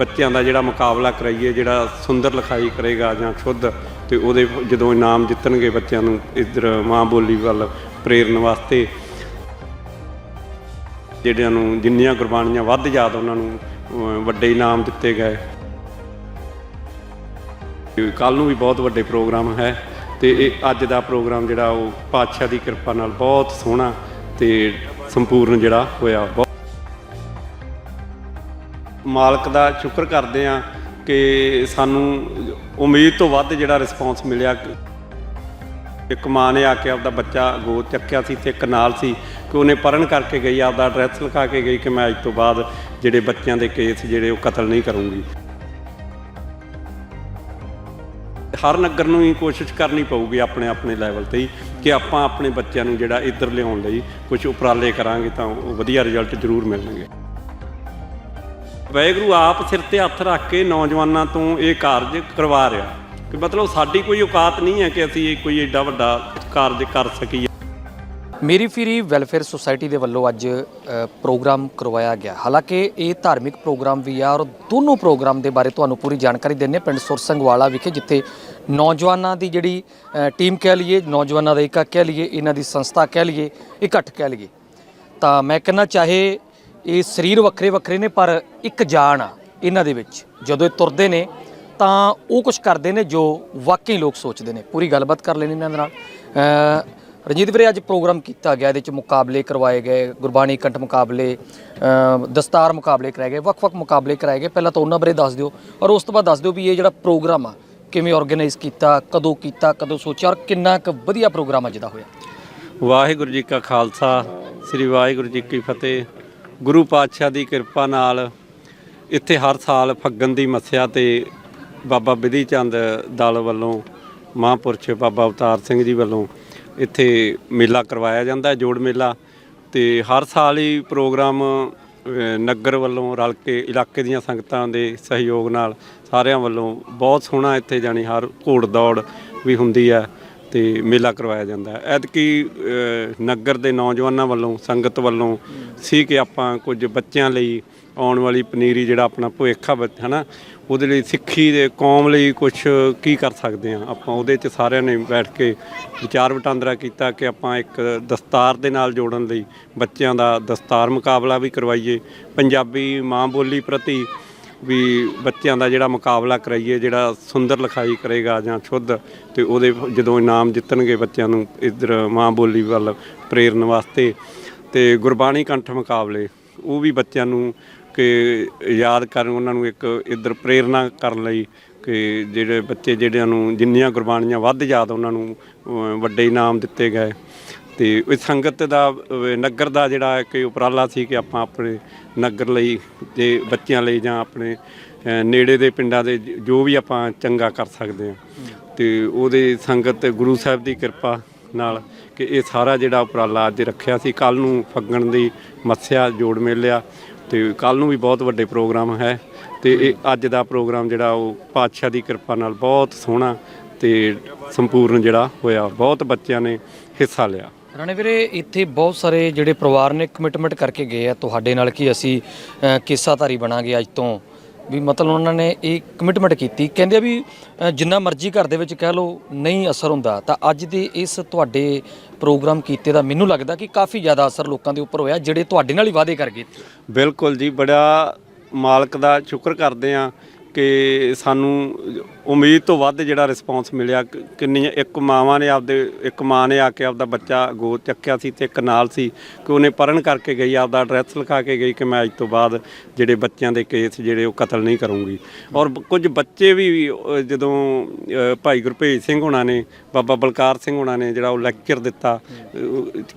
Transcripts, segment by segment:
ਬੱਚਿਆਂ ਦਾ ਜਿਹੜਾ ਮੁਕਾਬਲਾ ਕਰਾਈਏ, ਜਿਹੜਾ ਸੁੰਦਰ ਲਿਖਾਈ ਕਰੇਗਾ ਜਾਂ ਸ਼ੁੱਧ ਤੇ ਉਹਦੇ ਜਦੋਂ ਇਨਾਮ ਜਿੱਤਣਗੇ ਬੱਚਿਆਂ ਨੂੰ, ਇੱਧਰ ਮਾਂ ਬੋਲੀ ਵੱਲ ਪ੍ਰੇਰਨ ਵਾਸਤੇ, ਜਿਹੜਿਆਂ ਨੂੰ ਜਿੰਨੀਆਂ ਕੁਰਬਾਨੀਆਂ ਵੱਧ ਯਾਦ ਉਹਨਾਂ ਨੂੰ ਵੱਡੇ ਇਨਾਮ ਦਿੱਤੇ ਗਏ। ਕੱਲ ਨੂੰ ਵੀ ਬਹੁਤ ਵੱਡੇ ਪ੍ਰੋਗਰਾਮ ਹੈ, ਤੇ ਇਹ ਅੱਜ ਦਾ ਪ੍ਰੋਗਰਾਮ ਜਿਹੜਾ ਉਹ ਪਾਤਸ਼ਾਹ ਦੀ ਕਿਰਪਾ ਨਾਲ ਬਹੁਤ ਸੋਹਣਾ ਤੇ ਸੰਪੂਰਨ ਜਿਹੜਾ ਹੋਇਆ, ਬਹੁਤ ਮਾਲਕ ਦਾ ਸ਼ੁਕਰ ਕਰਦੇ ਆ ਕਿ ਸਾਨੂੰ ਉਮੀਦ ਤੋਂ ਵੱਧ ਜਿਹੜਾ ਰਿਸਪੌਂਸ ਮਿਲਿਆ। ਇੱਕ ਮਾਂ ਨੇ ਆ ਕੇ ਆਪਦਾ ਬੱਚਾ ਗੋਦ ਚੱਕਿਆ ਸੀ ਤੇ ਇੱਕ ਨਾਲ ਸੀ ਕਿ ਉਹਨੇ ਪਰਨ ਕਰਕੇ ਗਈ, ਆਪਦਾ ਐਡਰੈਸ ਲਿਖਾ ਕੇ ਗਈ ਕਿ ਮੈਂ ਅੱਜ ਤੋਂ ਬਾਅਦ ਜਿਹੜੇ ਬੱਚਿਆਂ ਦੇ ਕੇਸ ਜਿਹੜੇ ਉਹ ਕਤਲ ਨਹੀਂ ਕਰੂੰਗੀ। ਹਰ ਨਗਰ ਨੂੰ ਹੀ ਕੋਸ਼ਿਸ਼ ਕਰਨੀ ਪਊਗੀ ਆਪਣੇ ਆਪਣੇ ਲੈਵਲ ਤੇ ਹੀ ਕਿ ਆਪਾਂ ਆਪਣੇ ਬੱਚਿਆਂ ਨੂੰ ਜਿਹੜਾ ਇੱਧਰ ਲਿਆਉਣ ਲਈ ਕੁਝ ਉਪਰਾਲੇ ਕਰਾਂਗੇ ਤਾਂ ਉਹ ਵਧੀਆ ਰਿਜ਼ਲਟ ਜ਼ਰੂਰ ਮਿਲਣਗੇ। ਵਾਹਿਗੁਰੂ ਆਪ ਸਿਰ ਤੇ ਹੱਥ ਰੱਖ ਕੇ ਨੌਜਵਾਨਾਂ ਤੋਂ ਇਹ ਕਾਰਜ ਕਰਵਾ ਰਿਹਾ। ਕਿ ਮਤਲਬ ਸਾਡੀ ਕੋਈ ਔਕਾਤ ਨਹੀਂ ਹੈ ਕਿ ਅਸੀਂ ਇਹ ਕੋਈ ਏਡਾ ਵੱਡਾ ਕਾਰਜ ਕਰ ਸਕੀਏ। ਮੇਰੀ ਫੀਰੀ ਵੈਲਫੇਅਰ ਸੁਸਾਇਟੀ ਦੇ ਵੱਲੋਂ ਅੱਜ ਪ੍ਰੋਗਰਾਮ ਕਰਵਾਇਆ ਗਿਆ। ਹਾਲਾਂਕਿ ਇਹ ਧਾਰਮਿਕ ਪ੍ਰੋਗਰਾਮ ਵੀ ਆ ਔਰ ਦੋਨੋਂ ਪ੍ਰੋਗਰਾਮ ਦੇ ਬਾਰੇ ਤੁਹਾਨੂੰ ਪੂਰੀ ਜਾਣਕਾਰੀ ਦਿੰਦੇ ਹਾਂ ਪਿੰਡ ਸੁਰਸੰਗਵਾਲਾ ਵਿਖੇ, ਜਿੱਥੇ ਨੌਜਵਾਨਾਂ ਦੀ ਜਿਹੜੀ ਟੀਮ ਕਹਿ ਲਈਏ, ਨੌਜਵਾਨਾਂ ਦਾ ਇਕੱਠ ਕਹਿ ਲਈਏ, ਇਹਨਾਂ ਦੀ ਸੰਸਥਾ ਕਹਿ ਲਈਏ, ਇਕੱਠ ਕਹਿ ਲਈਏ। ਤਾਂ ਮੈਂ ਕਹਿੰਦਾ ਚਾਹੇ ਇਹ ਸਰੀਰ ਵੱਖਰੇ ਵੱਖਰੇ ਨੇ, ਪਰ ਇੱਕ ਜਾਨ ਆ ਇਹਨਾਂ ਦੇ ਵਿੱਚ। ਜਦੋਂ ਇਹ ਤੁਰਦੇ ਨੇ, ਤਾਂ ਉਹ ਕੁਝ ਕਰਦੇ ਨੇ ਜੋ ਵਾਕਈ ਲੋਕ ਸੋਚਦੇ ਨੇ। ਪੂਰੀ ਗੱਲਬਾਤ ਕਰ ਲੈਣੀ ਇਹਨਾਂ ਦੇ ਨਾਲ। ਰਣਜੀਤ ਵੀਰੇ, ਅੱਜ ਪ੍ਰੋਗਰਾਮ ਕੀਤਾ ਗਿਆ, ਇਹਦੇ ਚ ਮੁਕਾਬਲੇ ਕਰਵਾਏ ਗਏ, ਗੁਰਬਾਣੀ ਕੰਠ ਮੁਕਾਬਲੇ ਦਸਤਾਰ ਮੁਕਾਬਲੇ ਕਰਾਏ ਗਏ, ਵੱਖ-ਵੱਖ ਮੁਕਾਬਲੇ ਕਰਾਏ ਗਏ। ਪਹਿਲਾਂ ਤਾਂ ਉਹਨਾਂ ਬਾਰੇ ਦੱਸ ਦਿਓ, ਔਰ ਉਸ ਤੋਂ ਬਾਅਦ ਦੱਸ ਦਿਓ ਵੀ ਇਹ ਜਿਹੜਾ ਪ੍ਰੋਗਰਾਮ ਆ, ਕਿਵੇਂ ਆਰਗੇਨਾਈਜ਼ ਕੀਤਾ, ਕਦੋਂ ਕੀਤਾ, ਕਦੋਂ ਸੋਚਿਆ, ਔਰ ਕਿੰਨਾ ਕੁ ਵਧੀਆ ਪ੍ਰੋਗਰਾਮ ਅੱਜ ਦਾ ਹੋਇਆ? ਵਾਹਿਗੁਰੂ ਜੀ ਕਾ ਖਾਲਸਾ, ਸ੍ਰੀ ਵਾਹਿਗੁਰੂ ਜੀ ਕੀ ਫਤਿਹ। ਗੁਰੂ ਪਾਤਸ਼ਾਹ ਦੀ ਕਿਰਪਾ ਨਾਲ ਇੱਥੇ ਹਰ ਸਾਲ ਫੱਗਣ ਦੀ ਮੱਸਿਆ ਤੇ ਬਾਬਾ ਬਿਧੀ ਚੰਦ ਦਲ ਵੱਲੋਂ, ਮਹਾਂਪੁਰਸ਼ ਬਾਬਾ ਅਵਤਾਰ ਸਿੰਘ ਜੀ ਵੱਲੋਂ ਇੱਥੇ ਮੇਲਾ ਕਰਵਾਇਆ ਜਾਂਦਾ ਜੋੜ ਮੇਲਾ। ਤੇ ਹਰ ਸਾਲ ਹੀ ਪ੍ਰੋਗਰਾਮ ਨਗਰ ਵੱਲੋਂ ਰਲ ਕੇ ਇਲਾਕੇ ਦੀਆਂ ਸੰਗਤਾਂ ਦੇ ਸਹਿਯੋਗ ਨਾਲ ਸਾਰਿਆਂ ਵੱਲੋਂ ਬਹੁਤ ਸੋਹਣਾ ਇੱਥੇ ਜਾਣੀ ਹਰ ਘੋੜ ਦੌੜ ਵੀ ਹੁੰਦੀ ਹੈ। ਤੇ ਮੇਲਾ ਕਰਵਾਇਆ ਜਾਂਦਾ ਹੈ। ਐਤਕੀ ਨਗਰ ਦੇ ਨੌਜਵਾਨਾਂ ਵੱਲੋਂ, ਸੰਗਤ ਵੱਲੋਂ ਸੀ ਕਿ ਆਪਾਂ ਕੁਝ ਬੱਚਿਆਂ ਲਈ ਆਉਣ ਵਾਲੀ ਪਨੀਰੀ ਜਿਹੜਾ ਆਪਣਾ ਭਵਿੱਖ ਆ, ਬੱਚ- ਹਨਾ, ਉਹਦੇ ਲਈ ਸਿੱਖੀ ਦੇ ਕੌਮ ਲਈ ਕੁਝ ਕੀ ਕਰ ਸਕਦੇ ਆ ਆਪਾਂ? ਉਹਦੇ 'ਚ ਸਾਰਿਆਂ ਨੇ ਬੈਠ ਕੇ ਵਿਚਾਰ ਵਟਾਂਦਰਾ ਕੀਤਾ ਕਿ ਆਪਾਂ ਇੱਕ ਦਸਤਾਰ ਦੇ ਨਾਲ ਜੋੜਨ ਲਈ ਬੱਚਿਆਂ ਦਾ ਦਸਤਾਰ ਮੁਕਾਬਲਾ ਵੀ ਕਰਵਾਈਏ। ਪੰਜਾਬੀ ਮਾਂ ਬੋਲੀ ਪ੍ਰਤੀ ਵੀ ਬੱਚਿਆਂ ਦਾ ਜਿਹੜਾ ਮੁਕਾਬਲਾ ਕਰਾਈਏ, ਜਿਹੜਾ ਸੁੰਦਰ ਲਿਖਾਈ ਕਰੇਗਾ ਜਾਂ ਸ਼ੁੱਧ, ਤੇ ਉਹਦੇ ਜਦੋਂ ਇਨਾਮ ਜਿੱਤਣਗੇ ਬੱਚਿਆਂ ਨੂੰ ਇੱਧਰ ਮਾਂ ਬੋਲੀ ਵੱਲ ਪ੍ਰੇਰਨ ਵਾਸਤੇ, ਤੇ ਗੁਰਬਾਣੀ ਕੰਠ ਮੁਕਾਬਲੇ, ਉਹ ਵੀ ਬੱਚਿਆਂ ਨੂੰ ਕਿ ਯਾਦ ਕਰਨ, ਉਹਨਾਂ ਨੂੰ ਇੱਕ ਇੱਧਰ ਪ੍ਰੇਰਨਾ ਕਰਨ ਲਈ ਕਿ ਜਿਹੜੇ ਬੱਚੇ, ਜਿਹੜਿਆਂ ਨੂੰ ਜਿੰਨੀਆਂ ਗੁਰਬਾਣੀਆਂ ਵੱਧ ਯਾਦ ਉਹਨਾਂ ਨੂੰ ਵੱਡੇ ਇਨਾਮ ਦਿੱਤੇ ਗਏ। ਤੇ ਇਹ ਸੰਗਤ ਦਾ ਅਹ, ਨਗਰ ਦਾ ਜਿਹੜਾ ਕਿ ਉਪਰਾਲਾ ਸੀ ਕਿ ਆਪਾਂ ਆਪਣੇ ਨਗਰ ਲਈ ਤੇ ਬੱਚਿਆਂ ਲਈ ਜਾਂ ਆਪਣੇ ਅਹ, ਨੇੜੇ ਦੇ ਪਿੰਡਾਂ ਦੇ ਜ- ਜੋ ਵੀ ਆਪਾਂ ਚੰਗਾ ਕਰ ਸਕਦੇ ਹਾਂ। ਤੇ ਉਹਦੇ ਸੰਗਤ ਤੇ ਗੁਰੂ ਸਾਹਿਬ ਦੀ ਕਿਰਪਾ ਨਾਲ ਕਿ ਇਹ ਸਾਰਾ ਜਿਹੜਾ ਉਪਰਾਲਾ ਅੱਜ ਰੱਖਿਆ ਸੀ। ਕੱਲ ਨੂੰ ਫੱਗਣ ਦੀ ਮੱਸਿਆ ਜੋੜ ਮੇਲਿਆ ਤੇ ਕੱਲ ਨੂੰ ਵੀ ਬਹੁਤ ਵੱਡੇ ਪ੍ਰੋਗਰਾਮ ਹੈ ਤੇ ਇਹ ਅੱਜ ਦਾ ਪ੍ਰੋਗਰਾਮ ਜਿਹੜਾ ਉਹ ਪਾਤਸ਼ਾਹ ਦੀ ਕਿਰਪਾ ਨਾਲ ਬਹੁਤ ਸੋਹਣਾ ਤੇ ਸੰਪੂਰਨ ਜਿਹੜਾ ਹੋਇਆ। ਬਹੁਤ ਬੱਚਿਆਂ ਨੇ ਹਿੱਸਾ ਲਿਆ। ਰਾਣੇ ਵੀਰੇ ਇੱਥੇ ਬਹੁਤ ਸਾਰੇ ਜਿਹੜੇ ਪਰਿਵਾਰ ਨੇ ਕਮਿਟਮੈਂਟ ਕਰਕੇ ਗਏ ਆ। ਤੁਹਾਡੇ ਨਾਲ ਕਿ ਅਸੀਂ ਅ, ਕਿੱਸਾਧਾਰੀ ਬਣਾਂਗੇ ਅੱਜ ਤੋਂ? ਵੀ ਮਤਲਬ ਉਹਨਾਂ ਨੇ ਇਹ ਕਮਿਟਮੈਂਟ ਕੀਤੀ। ਕਹਿੰਦੇ ਆ ਵੀ ਜਿੰਨਾ ਮਰਜ਼ੀ ਘਰ ਦੇ ਵਿੱਚ ਕਹਿ ਲਓ ਨਹੀਂ ਅਸਰ ਹੁੰਦਾ। ਤਾਂ ਅੱਜ ਦੇ ਇਸ ਤੁਹਾਡੇ ਪ੍ਰੋਗਰਾਮ ਕੀਤੇ ਦਾ ਮੈਨੂੰ ਲੱਗਦਾ ਕਿ ਕਾਫੀ ਜ਼ਿਆਦਾ ਅਸਰ ਲੋਕਾਂ ਦੇ ਉੱਪਰ ਹੋਇਆ ਜਿਹੜੇ ਤੁਹਾਡੇ ਨਾਲ ਹੀ ਵਾਅਦੇ ਕਰ ਗਏ। ਬਿਲਕੁਲ ਜੀ ਬੜਾ ਮਾਲਕ ਦਾ ਸ਼ੁਕਰ ਕਰਦੇ ਆ। ਕਿ ਸਾਨੂੰ ਉਮੀਦ ਤੋਂ ਵੱਧ ਜਿਹੜਾ ਰਿਸਪੌਂਸ ਮਿਲਿਆ ਕਿ- ਕਿੰਨੀਆਂ ਇੱਕ ਮਾਵਾਂ ਨੇ ਆਪਦੇ ਇੱਕ ਮਾਂ ਨੇ ਆ ਕੇ ਆਪਦਾ ਬੱਚਾ ਗੋਦ ਚੱਕਿਆ ਸੀ ਤੇ ਇੱਕ ਨਾਲ ਸੀ ਕਿ ਉਹਨੇ ਪਰਨ ਕਰਕੇ ਗਈ ਆਪਦਾ ਐਡਰੈਸ ਲਿਖਾ ਕੇ ਗਈ ਕਿ ਮੈਂ ਅੱਜ ਤੋਂ ਬਾਅਦ ਜਿਹੜੇ ਬੱਚਿਆਂ ਦੇ ਕੇਸ ਜਿਹੜੇ ਉਹ ਕਤਲ ਨਹੀਂ ਕਰੂੰਗੀ। ਔਰ ਕੁਝ ਬੱਚੇ ਵੀ ਜਦੋਂ ਭਾਈ ਗੁਰਭੇਜ ਸਿੰਘ ਹੋਣਾ ਨੇ ਬਾਬਾ ਬਲਕਾਰ ਸਿੰਘ ਹੋਣਾ ਨੇ ਜਿਹੜਾ ਉਹ ਲੈਕਚਰ ਦਿੱਤਾ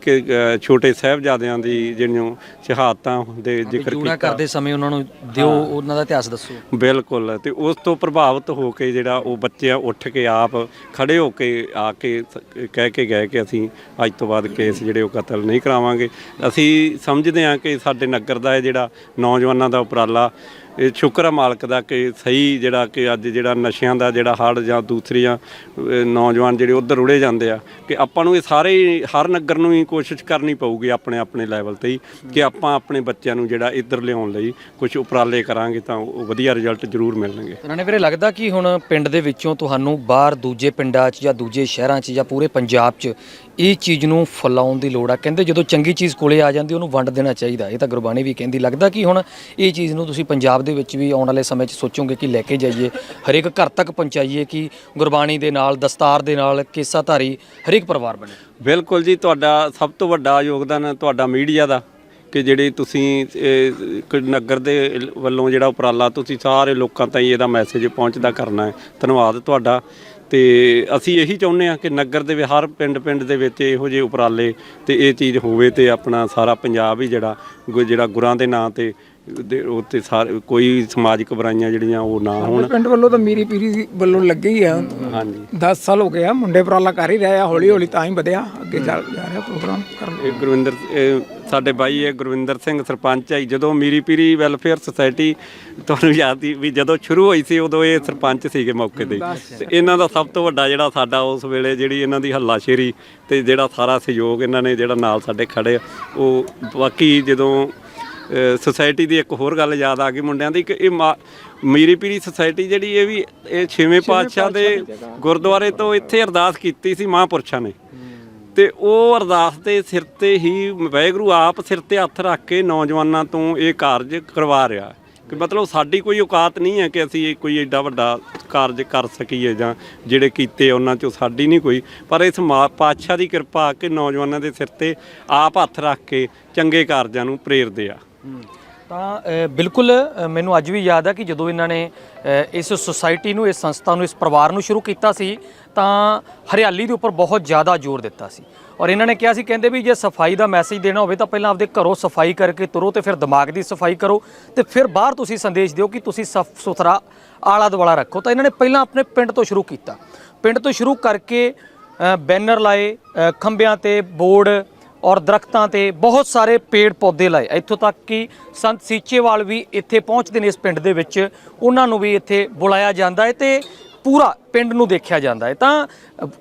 ਕਿ ਛੋਟੇ ਸਾਹਿਬਜ਼ਾਦਿਆਂ ਦੀ ਜਿਹੜੀਆਂ ਸ਼ਹਾਦਤਾਂ ਦੇ ਜ਼ਿਕਰ ਕੀਤਾ। ਕਰਦੇ ਸਮੇਂ ਉਹਨਾਂ ਨੂੰ ਦਿਓ ਉਹਨਾਂ ਦਾ ਇਤਿਹਾਸ ਦੱਸੋ। ਬਿਲਕੁਲ। ਤੇ ਉਸ ਤੋਂ ਪ੍ਰਭਾਵਿਤ ਹੋ ਕੇ ਜਿਹੜਾ ਉਹ ਬੱਚੇ ਆ, ਉੱਠ ਕੇ ਆਪ ਖੜੇ ਹੋ ਕੇ ਆ ਕੇ ਸ- ਕਹਿ ਕੇ ਗਏ ਕਿ ਅਸੀਂ ਅੱਜ ਤੋਂ ਬਾਅਦ ਕੇਸ ਜਿਹੜੇ ਉਹ ਕਤਲ ਨਹੀਂ ਕਰਾਵਾਂਗੇ। ਅਸੀਂ ਸਮਝਦੇ ਹਾਂ ਕਿ ਸਾਡੇ ਨਗਰ ਦਾ ਇਹ ਜਿਹੜਾ ਨੌਜਵਾਨਾਂ ਦਾ ਉਪਰਾਲਾ ਇਹ ਸ਼ੁਕਰ ਆ ਮਾਲਕ ਦਾ ਕਿ ਸਹੀ ਜਿਹੜਾ ਕਿ ਅੱਜ ਜਿਹੜਾ ਨਸ਼ਿਆਂ ਦਾ ਜਿਹੜਾ ਹੜ ਜਾਂ ਦੂਸਰੀਆਂ ਨੌਜਵਾਨ ਜਿਹੜੇ ਉਧਰ ਉੜੇ ਜਾਂਦੇ ਆ, ਕਿ ਆਪਾਂ ਨੂੰ ਇਹ ਸਾਰੇ ਹਰ ਨਗਰ ਨੂੰ ਹੀ ਕੋਸ਼ਿਸ਼ ਕਰਨੀ ਪਊਗੀ ਆਪਣੇ ਆਪਣੇ ਲੈਵਲ ਤੇ ਹੀ, ਕਿ ਆਪਾਂ ਆਪਣੇ ਬੱਚਿਆਂ ਨੂੰ ਜਿਹੜਾ ਇੱਧਰ ਲਿਆਉਣ ਲਈ ਕੁਝ ਉਪਰਾਲੇ ਕਰਾਂਗੇ ਤਾਂ ਉਹ ਵਧੀਆ ਰਿਜ਼ਲਟ ਜ਼ਰੂਰ ਮਿਲਣਗੇ। ਇਹਨਾਂ ਨੇ ਵੀਰੇ ਲੱਗਦਾ ਕਿ ਹੁਣ ਪਿੰਡ ਦੇ ਵਿੱਚੋਂ ਤੁਹਾਨੂੰ ਬਾਹਰ ਦੂਜੇ ਪਿੰਡਾਂ 'ਚ ਜਾਂ ਦੂਜੇ ਸ਼ਹਿਰਾਂ 'ਚ ਜਾਂ ਪੂਰੇ ਪੰਜਾਬ 'ਚ ਇਹ ਚੀਜ਼ ਨੂੰ ਫੈਲਾਉਣ ਦੀ ਲੋੜ ਆ। ਕਹਿੰਦੇ ਜਦੋਂ ਚੰਗੀ ਚੀਜ਼ ਕੋਲੇ ਆ ਜਾਂਦੀ, ਉਹਨੂੰ ਵੰਡ ਦੇਣਾ ਚਾਹੀਦਾ। ਇਹ ਤਾਂ ਗੁਰਬਾਣੀ ਵੀ ਕਹਿੰਦੀ, ਲੱਗਦਾ ਕਿ ਹੁਣ ਇਹ ਚੀਜ਼ ਨੂੰ ਤੁਸੀਂ ਪੰਜਾਬ ਦੇ ਵਿੱਚ ਵੀ ਆਉਣ ਵਾਲੇ ਸਮੇਂ 'ਚ ਸੋਚੋਗੇ ਕਿ ਲੈ ਕੇ ਜਾਈਏ, ਹਰੇਕ ਘਰ ਤੱਕ ਪਹੁੰਚਾਈਏ ਕਿ ਗੁਰਬਾਣੀ ਦੇ ਨਾਲ, ਦਸਤਾਰ ਦੇ ਨਾਲ, ਕੇਸਾਧਾਰੀ ਹਰੇਕ ਪਰਿਵਾਰ ਬਣੇ? ਬਿਲਕੁਲ ਜੀ, ਤੁਹਾਡਾ ਸਭ ਤੋਂ ਵੱਡਾ ਯੋਗਦਾਨ ਤੁਹਾਡਾ ਮੀਡੀਆ ਦਾ ਕਿ ਜਿਹੜੇ ਤੁਸੀਂ ਨਗਰ ਦੇ ਵੱਲੋਂ ਜਿਹੜਾ ਉਪਰਾਲਾ ਤੁਸੀਂ ਸਾਰੇ ਲੋਕਾਂ ਤਾਈਂ ਇਹਦਾ ਮੈਸੇਜ ਪਹੁੰਚਦਾ ਕਰਨਾ ਹੈ। ਧੰਨਵਾਦ ਤੁਹਾਡਾ। ਤੇ ਅਸੀਂ ਇਹੀ ਚਾਹੁੰਦੇ ਹਾਂ ਕਿ ਨਗਰ ਦੇ ਹਰ ਪਿੰਡ ਪਿੰਡ ਦੇ ਵਿੱਚ ਇਹੋ ਜਿਹੇ ਉਪਰਾਲੇ ਤੇ ਇਹ ਚੀਜ਼ ਹੋਵੇ ਤੇ ਆਪਣਾ ਸਾਰਾ ਪੰਜਾਬ ਹੀ ਜਿਹੜਾ, ਗੁ- ਜਿਹੜਾ ਗੁਰਾਂ ਦੇ ਨਾਂ ਤੇ ਦੇ ਉੱਤੇ ਸਾਰੇ ਕੋਈ ਸਮਾਜਿਕ ਬੁਰਾਈਆਂ ਜਿਹੜੀਆਂ ਉਹ ਨਾ ਹੋਣ। ਪਿੰਡ ਵੱਲੋਂ ਤਾਂ ਮੀਰੀ ਪੀਰੀ ਵੱਲੋਂ ਲੱਗੇ ਹੀ ਆ। ਹਾਂਜੀ। 10 ਸਾਲ ਹੋ ਗਏ ਆ ਮੁੰਡੇ ਉਪਰਾਲਾ ਕਰ ਹੀ ਰਹੇ ਆ ਹੌਲੀ ਹੌਲੀ ਤਾਂ ਹੀ ਵਧਿਆ ਅੱਗੇ ਚੱਲ ਜਾ ਰਿਹਾ ਪ੍ਰੋਗਰਾਮ ਕਰਨ। ਇਹ ਗੁਰਵਿੰਦਰ ਇਹ ਸਾਡੇ ਬਾਈ ਇਹ ਗੁਰਵਿੰਦਰ ਸਿੰਘ ਸਰਪੰਚ ਹੈ ਜੀ। ਜਦੋਂ ਮੀਰੀ ਪੀਰੀ ਵੈਲਫੇਅਰ ਸੁਸਾਇਟੀ ਤੁਹਾਨੂੰ ਯਾਦ ਹੀ ਵੀ ਜਦੋਂ ਸ਼ੁਰੂ ਹੋਈ ਸੀ ਉਦੋਂ ਇਹ ਸਰਪੰਚ ਸੀਗੇ ਮੌਕੇ ਤੇ। ਤੇ ਇਹਨਾਂ ਦਾ ਸਭ ਤੋਂ ਵੱਡਾ ਜਿਹੜਾ ਸਾਡਾ ਉਸ ਵੇਲੇ ਜਿਹੜੀ ਇਹਨਾਂ ਦੀ ਹੱਲਾਸ਼ੇਰੀ ਤੇ ਜਿਹੜਾ ਸਾਰਾ ਸਹਿਯੋਗ ਇਹਨਾਂ ਨੇ ਜਿਹੜਾ ਨਾਲ ਸਾਡੇ ਖੜੇ ਉਹ ਬਾਕੀ ਜਦੋਂ ਸੁਸਾਇਟੀ ਦੀ ਇੱਕ ਹੋਰ ਗੱਲ ਯਾਦ ਆ ਗਈ ਮੁੰਡਿਆਂ ਦੀ ਕਿ ਇਹ ਮੀਰੀ ਪੀਰੀ ਸੁਸਾਇਟੀ ਜਿਹੜੀ ਇਹ ਵੀ ਇਹ ਛੇਵੇਂ ਪਾਤਸ਼ਾਹ ਦੇ ਗੁਰਦੁਆਰੇ ਤੋਂ ਇੱਥੇ ਅਰਦਾਸ ਕੀਤੀ ਸੀ ਮਹਾਂਪੁਰਸ਼ਾਂ ਨੇ। ਤੇ ਉਹ ਅਰਦਾਸ ਦੇ ਸਿਰ ਤੇ ਹੀ ਵਾਹਿਗੁਰੂ ਆਪ ਸਿਰ ਤੇ ਹੱਥ ਰੱਖ ਕੇ ਨੌਜਵਾਨਾਂ ਤੋਂ ਇਹ ਕਾਰਜ ਕਰਵਾ ਰਿਹਾ। ਕਿ ਮਤਲਬ ਸਾਡੀ ਕੋਈ ਔਕਾਤ ਨਹੀਂ ਹੈ ਕਿ ਅਸੀਂ ਕੋਈ ਏਡਾ ਵੱਡਾ ਕਾਰਜ ਕਰ ਸਕੀਏ ਜਾਂ ਜਿਹੜੇ ਕੀਤੇ ਉਹਨਾਂ ਚੋਂ ਸਾਡੀ ਨਹੀਂ ਕੋਈ। ਪਰ ਇਸ ਪਾਤਸ਼ਾਹ ਦੀ ਕਿਰਪਾ ਕਿ ਨੌਜਵਾਨਾਂ ਦੇ ਸਿਰ ਤੇ ਆਪ ਹੱਥ ਰੱਖ ਕੇ ਚੰਗੇ ਕਾਰਜਾਂ ਨੂੰ ਪ੍ਰੇਰਦੇ ਆ। ਤਾਂ ਬਿਲਕੁਲ ਮੈਨੂੰ ਅੱਜ ਵੀ ਯਾਦ ਆ ਕਿ ਜਦੋਂ ਇਹਨਾਂ ਨੇ ਇਸ ਸੁਸਾਇਟੀ ਨੂੰ, ਇਸ ਸੰਸਥਾ ਨੂੰ, ਇਸ ਪਰਿਵਾਰ ਨੂੰ ਸ਼ੁਰੂ ਕੀਤਾ ਸੀ, ਤਾਂ ਹਰਿਆਲੀ ਦੇ ਉੱਪਰ ਬਹੁਤ ਜ਼ਿਆਦਾ ਜ਼ੋਰ ਦਿੱਤਾ ਸੀ। ਔਰ ਇਹਨਾਂ ਨੇ ਕਿਹਾ ਸੀ, ਕਹਿੰਦੇ ਵੀ ਜੇ ਸਫ਼ਾਈ ਦਾ ਮੈਸੇਜ ਦੇਣਾ ਹੋਵੇ ਤਾਂ ਪਹਿਲਾਂ ਆਪਦੇ ਘਰੋਂ ਸਫ਼ਾਈ ਕਰਕੇ ਤੁਰੋ ਤੇ ਫਿਰ ਦਿਮਾਗ ਦੀ ਸਫ਼ਾਈ ਕਰੋ ਤੇ ਫਿਰ ਬਾਹਰ ਤੁਸੀਂ ਸੰਦੇਸ਼ ਦਿਓ ਕਿ ਤੁਸੀਂ ਸਾਫ਼, ਸੁਥਰਾ ਆਲਾ ਦੁਆਲਾ ਰੱਖੋ। ਤਾਂ ਇਹਨਾਂ ਨੇ ਪਹਿਲਾਂ ਆਪਣੇ ਪਿੰਡ ਤੋਂ ਸ਼ੁਰੂ ਕੀਤਾ। ਪਿੰਡ ਤੋਂ ਸ਼ੁਰੂ ਕਰਕੇ ਬੈਨਰ ਲਾਏ ਖੰਭਿਆਂ ਤੇ ਬੋਰਡ ਔਰ ਦਰਖਤਾਂ ਤੇ ਬਹੁਤ ਸਾਰੇ ਪੇੜ ਪੌਦੇ ਲਾਏ। ਇੱਥੋਂ ਤੱਕ ਕਿ ਸੰਤ ਸੀਚੇਵਾਲ ਵੀ ਇੱਥੇ ਪਹੁੰਚਦੇ ਨੇ ਇਸ ਪਿੰਡ ਦੇ ਵਿੱਚ। ਉਹਨਾਂ ਨੂੰ ਵੀ ਇੱਥੇ ਬੁਲਾਇਆ ਜਾਂਦਾ ਹੈ ਤੇ ਪੂਰਾ ਪਿੰਡ ਨੂੰ ਦੇਖਿਆ ਜਾਂਦਾ ਹੈ। ਤਾਂ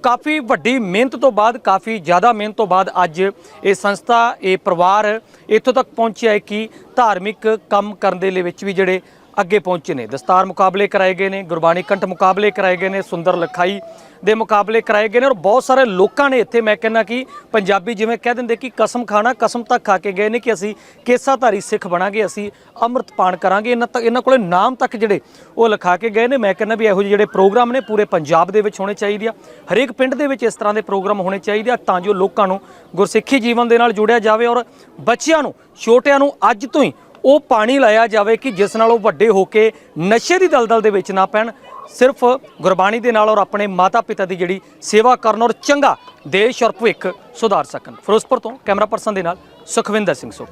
ਕਾਫੀ ਵੱਡੀ ਮਿਹਨਤ ਤੋਂ ਬਾਅਦ, ਕਾਫੀ ਜ਼ਿਆਦਾ ਮਿਹਨਤ ਤੋਂ ਬਾਅਦ ਅੱਜ ਇਹ ਸੰਸਥਾ, ਇਹ ਪਰਿਵਾਰ ਇੱਥੋਂ ਤੱਕ ਪਹੁੰਚਿਆ ਹੈ ਕਿ ਧਾਰਮਿਕ ਕੰਮ ਕਰਨ ਦੇ ਲਈ ਵਿੱਚ ਵੀ ਜਿਹੜੇ ਅੱਗੇ ਪਹੁੰਚੇ ਨੇ। ਦਸਤਾਰ ਮੁਕਾਬਲੇ ਕਰਾਏ ਗਏ ਨੇ, ਗੁਰਬਾਣੀ ਕੰਠ ਮੁਕਾਬਲੇ ਕਰਾਏ ਗਏ ਨੇ, ਸੁੰਦਰ ਲਖਾਈ ਦੇ ਮੁਕਾਬਲੇ ਕਰਾਏ ਗਏ ਨੇ ਔਰ ਬਹੁਤ ਸਾਰੇ ਲੋਕਾਂ ਨੇ ਇੱਥੇ ਮੈਂ ਕਹਿੰਦਾ ਕਿ ਪੰਜਾਬੀ ਜਿਵੇਂ ਕਹਿ ਦਿੰਦੇ ਕਿ ਕਸਮ ਖਾਣਾ, ਕਸਮ ਤੱਕ ਖਾ ਕੇ ਗਏ ਨੇ ਕਿ ਅਸੀਂ ਕੇਸਾਧਾਰੀ ਸਿੱਖ ਬਣਾਂਗੇ, ਅਸੀਂ ਅੰਮ੍ਰਿਤ ਪਾਨ ਕਰਾਂਗੇ। ਇਹਨਾਂ ਤੱਕ, ਇਹਨਾਂ ਕੋਲੇ ਨਾਮ ਤੱਕ ਜਿਹੜੇ ਉਹ ਲਿਖਾ ਕੇ ਗਏ ਨੇ। ਮੈਂ ਕਹਿੰਦਾ ਵੀ ਇਹੋ ਜਿਹੇ ਜਿਹੜੇ ਪ੍ਰੋਗਰਾਮ ਨੇ ਪੂਰੇ ਪੰਜਾਬ ਦੇ ਵਿੱਚ ਹੋਣੇ ਚਾਹੀਦੇ ਆ। ਹਰੇਕ ਪਿੰਡ ਦੇ ਵਿੱਚ ਇਸ ਤਰ੍ਹਾਂ ਦੇ ਪ੍ਰੋਗਰਾਮ ਹੋਣੇ ਚਾਹੀਦੇ ਆ ਤਾਂ ਜੋ ਲੋਕਾਂ ਨੂੰ ਗੁਰਸਿੱਖੀ ਜੀਵਨ ਦੇ ਨਾਲ ਜੁੜਿਆ ਜਾਵੇ ਔਰ ਬੱਚਿਆਂ ਨੂੰ, ਛੋਟਿਆਂ ਨੂੰ ਅੱਜ ਤੋਂ ਹੀ ਉਹ ਪਾਣੀ ਲਾਇਆ ਜਾਵੇ ਕਿ ਜਿਸ ਨਾਲ ਉਹ ਵੱਡੇ ਹੋ ਕੇ ਨਸ਼ੇ ਦੀ ਦਲਦਲ ਦੇ ਵਿੱਚ ਨਾ ਪੈਣ। ਸਿਰਫ ਗੁਰਬਾਣੀ ਦੇ ਨਾਲ ਔਰ ਆਪਣੇ ਮਾਤਾ ਪਿਤਾ ਦੀ ਜਿਹੜੀ ਸੇਵਾ ਕਰਨ ਔਰ ਚੰਗਾ ਦੇਸ਼ ਔਰ ਭਵਿੱਖ ਸੁਧਾਰ ਸਕਣ। ਫਿਰੋਜ਼ਪੁਰ ਤੋਂ ਕੈਮਰਾ ਪਰਸਨ ਦੇ ਨਾਲ ਸੁਖਵਿੰਦਰ ਸਿੰਘ ਸੁਖ।